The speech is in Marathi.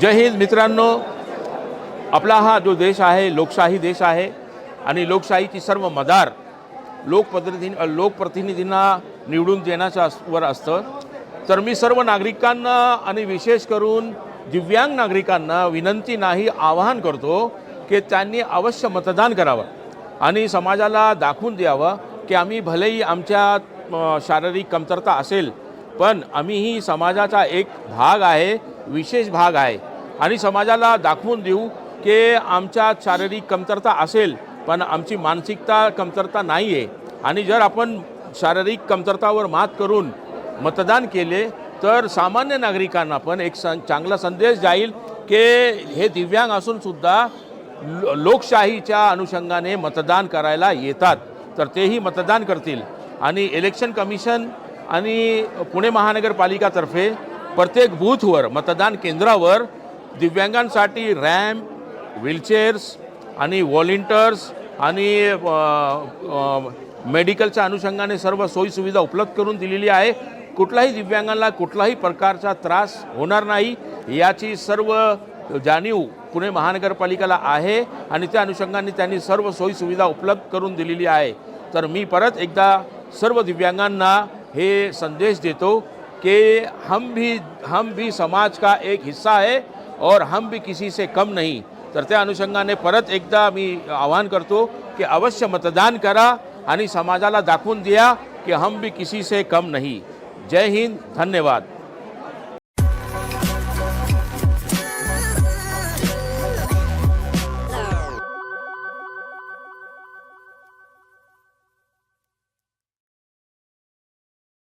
जय हिंद मित्रांनो. आपला हा जो देश आहे लोकशाही देश आहे आणि लोकशाहीची सर्व मदार लोकप्रतिनिधी लोकप्रतिनिधींना निवडून देण्याच्या वर असतं. तर मी सर्व नागरिकांना आणि विशेष करून दिव्यांग नागरिकांना विनंती नाही आवाहन करतो की त्यांनी अवश्य मतदान करावं आणि समाजाला दाखवून द्यावं की आम्ही भलेही आमच्या शारीरिक कमतरता असेल पण आम्ही ही समाजाचा एक भाग आहे विशेष भाग आहे. आणि समाजाला दाखवून देऊ की आमच्या शारीरिक कमतरता असेल पण आमची मानसिकता कमतरता नाही आहे आणि जर आपण शारीरिक कमतरतावर मात करून मतदान केले तर सामान्य नागरिकांना पण एक सं चांगला संदेश जाईल की हे दिव्यांग असूनसुद्धा लो लोकशाहीच्या अनुषंगाने मतदान करायला येतात. तर तेही मतदान करतील. आणि इलेक्शन कमिशन आणि पुणे महानगरपालिकातर्फे प्रत्येक बूथवर मतदान केंद्रावर दिव्यांगांसाठी रॅम्प व्हीलचेअर्स आणि व्हॉलिंटर्स आणि मेडिकलच्या अनुषंगाने सर्व सोयीसुविधा उपलब्ध करून दिलेली आहे. कुठल्याही दिव्यांगांना कुठलाही प्रकारचा त्रास होणार नाही. याची सर्व जाणीव पुणे महानगरपालिकेला आहे आणि त्या अनुषंगाने त्यांनी सर्व सोयीसुविधा उपलब्ध करून दिलेली आहे. तर मी परत एकदा सर्व दिव्यांगांना हे संदेश देतो कि हम भी हम भी समाज का एक हिस्सा है. और हम भी किसी से कम नहीं। तर त्या अनुषंगाने परत एकदा मी आवाहन करतो की अवश्य मतदान करा आणि समाजाला दाखवून द्या की हम भी किसी से कम नाही। जय हिंद धन्यवाद।